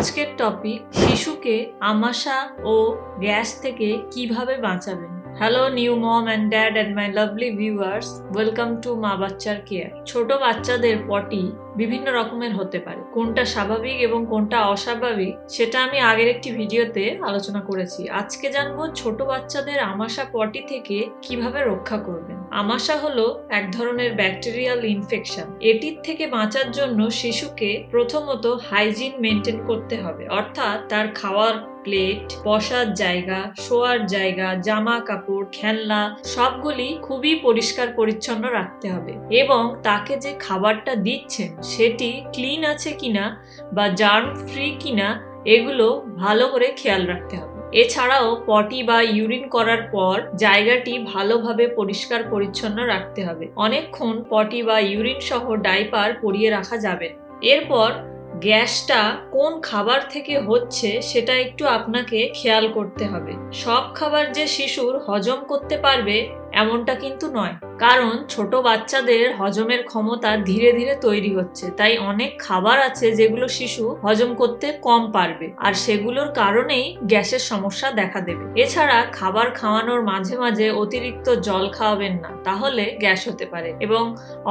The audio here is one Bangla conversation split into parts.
আজকের টপিক শিশুকে আমাশা ও গ্যাস থেকে কীভাবে বাঁচাবেন? Hello new mom and dad and my lovely viewers welcome to মা বাচ্চার কেয়ার ছোট বাচ্চাদের পটি বিভিন্ন রকমের হতে পারে। কোনটা স্বাভাবিক এবং কোনটা অস্বাভাবিক, সেটা আমি আগের একটি ভিডিওতে আলোচনা করেছি। আজকে জানব ছোট বাচ্চাদের আমাশা পটি থেকে কীভাবে রক্ষা করবেন। আমাশা হলো এক ধরনের ব্যাকটেরিয়াল ইনফেকশন। এটির থেকে বাঁচার জন্য শিশুকে প্রথমত হাইজিন মেনটেন করতে হবে। অর্থাৎ তার খাওয়ার প্লেট, বসার জায়গা, শোয়ার জায়গা জামা কাপড় খেলনা, সবগুলি খুবই পরিষ্কার পরিচ্ছন্ন রাখতে হবে। এবং তাকে যে খাবারটা দিচ্ছেন সেটি ক্লিন আছে কিনা বা জার্ম ফ্রি কিনা এগুলো ভালো করে খেয়াল রাখতে হবে। এছাড়াও পটি বা ইউরিন করার পর জায়গাটি ভালোভাবে পরিষ্কার পরিচ্ছন্ন রাখতে হবে। অনেকক্ষণ পটি বা ইউরিন সহ ডাইপার পরিয়ে রাখা যাবে। এরপর গ্যাসটা কোন খাবার থেকে হচ্ছে সেটা একটু আপনাকে খেয়াল করতে হবে। সব খাবার যে শিশুর হজম করতে পারবে এমনটা কিন্তু নয়। কারণ ছোট বাচ্চাদের হজমের ক্ষমতা ধীরে ধীরে তৈরি হচ্ছে, তাই অনেক খাবার আছে যেগুলো শিশু হজম করতে কম পারবে আর সেগুলোর কারণেই গ্যাসের সমস্যা দেখা দেবে। এছাড়া খাবার খাওয়ানোর মাঝে মাঝে অতিরিক্ত জল খাওয়াবেন না, তাহলে গ্যাস হতে পারে এবং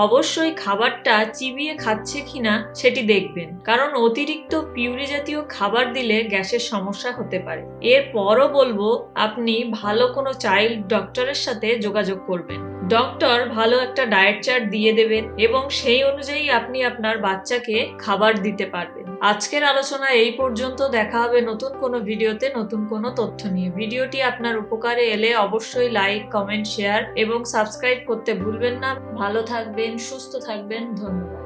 অবশ্যই খাবারটা চিবিয়ে খাচ্ছে কিনা সেটি দেখবেন। কারণ অতিরিক্ত পিউরি জাতীয় খাবার দিলে গ্যাসের সমস্যা হতে পারে। এরপরও বলব, আপনি ভালো কোনো চাইল্ড ডক্টরের সাথে যোগাযোগ করবেন। ডক্টর ভালো একটা ডায়েট চার্ট দিয়ে দেবেন এবং সেই অনুযায়ী আপনি আপনার বাচ্চাকে খাবার দিতে পারবেন। আজকের আলোচনা এই পর্যন্ত। দেখা হবে নতুন কোনো ভিডিওতে, নতুন কোনো তথ্য নিয়ে। ভিডিওটি আপনার উপকারে এলে অবশ্যই লাইক কমেন্ট শেয়ার এবং সাবস্ক্রাইব করতে ভুলবেন না। ভালো থাকবেন, সুস্থ থাকবেন। ধন্যবাদ।